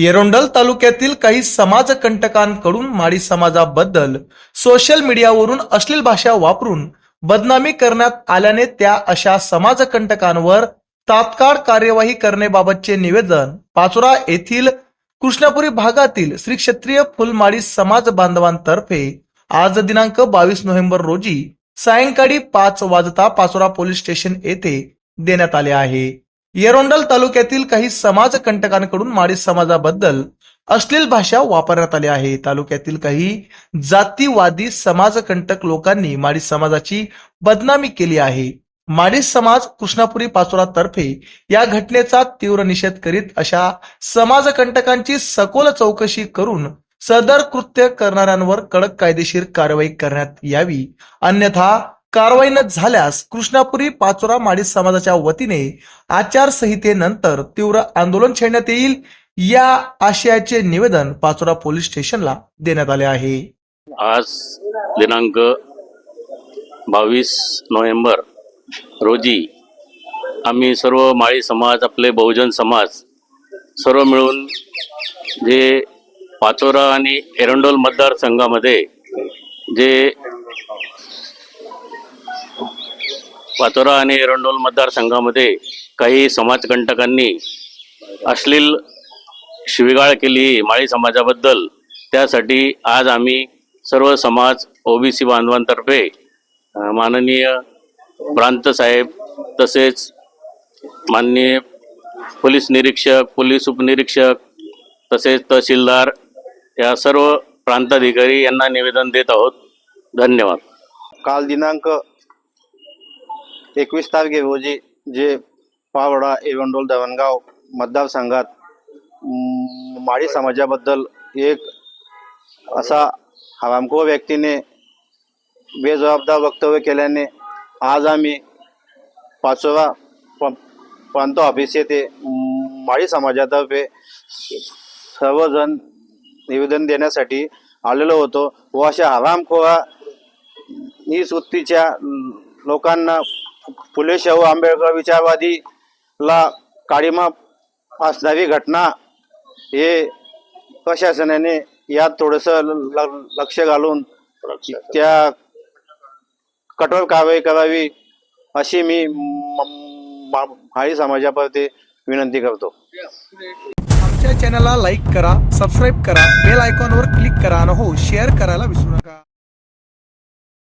येरोंडल तालुक्यातील काही समाजकंटकांकडून माळी समाजाबद्दल सोशल मीडियावरून अश्लील भाषा वापरून बदनामी करण्यात आल्याने त्या अशा समाजकंटकांवर तात्काळ कार्यवाही करण्याबाबतचे निवेदन पाचोरा येथील कृष्णापुरी भागातील श्री क्षत्रिय फुलमाळी समाज बांधवांतर्फे आज दिनांक बावीस नोव्हेंबर रोजी सायंकाळी पाच वाजता पाचोरा पोलीस स्टेशन येथे देण्यात आले आहे. येरोंडल तालुक्यातील काही समाजकंटकांकडून माळी समाजाबद्दल अश्लील भाषा वापरण्यात आली आहे. तालुक्यातील काही जातीवादी समाजकंटक लोकांनी माळी समाजाची बदनामी केली आहे. माळी समाज कृष्णापुरी पाचोरातर्फे या घटनेचा तीव्र निषेध करीत अशा समाजकंटकांची सखोल चौकशी करून सदर कृत्य करणाऱ्यांवर कडक कायदेशीर कारवाई करण्यात यावी. अन्यथा कारवाई न झाल्यास कृष्णापुरी पाचोरा माळी समाजाच्या वतीने आचारसंहितेनंतर तीव्र आंदोलन छेडण्यात येईल या आशयाचे निवेदन पाचोरा पोलीस स्टेशनला देण्यात आले आहे. आज दिनांक बावीस नोव्हेंबर रोजी आम्ही सर्व माळी समाज आपले बहुजन समाज सर्व मिळून जे पाचोरा आणि एरंडोल मतदारसंघामध्ये जे पाचोरा आणि एरंडोल मतदारसंघामध्ये काही समाजकंटकांनी अश्लील शिवीगाळ केली माळी समाजाबद्दल. त्यासाठी आज आम्ही सर्व समाज ओबीसी बांधवांतर्फे माननीय प्रांत साहेब तसेच माननीय पोलीस निरीक्षक पोलीस उपनिरीक्षक तसेच तहसीलदार या सर्व प्रांताधिकारी यांना निवेदन देत आहोत. धन्यवाद. काल दिनांक एकवीस तारखे रोजी जे पावडा एवंडोल धवणगाव मतदारसंघात माळी समाजाबद्दल एक असा हरामखोर व्यक्तीने बेजबाबदार वक्तव्य केल्याने आज आम्ही पाचोरा प- प्रांत ऑफिस येथे माळी समाजातर्फे सर्वजण निवेदन देण्यासाठी आलेलो होतो व अशा हरामखोरा ही वृत्तीच्या लोकांना फुले शाहू आंबेडकर विचारवादीला काळीमा असणारी घटना हे प्रशासनाने यात थोडंसं ल- ल- लक्ष घालून त्या कठोर कारवाई करावी अशी मी म- म- माळी समाजाप्रती विनंती करतो. आमच्या चॅनलला लाईक करा सबस्क्राईब करा बेल आयकॉनवर क्लिक करा आणि हो शेअर करायला विसरू नका.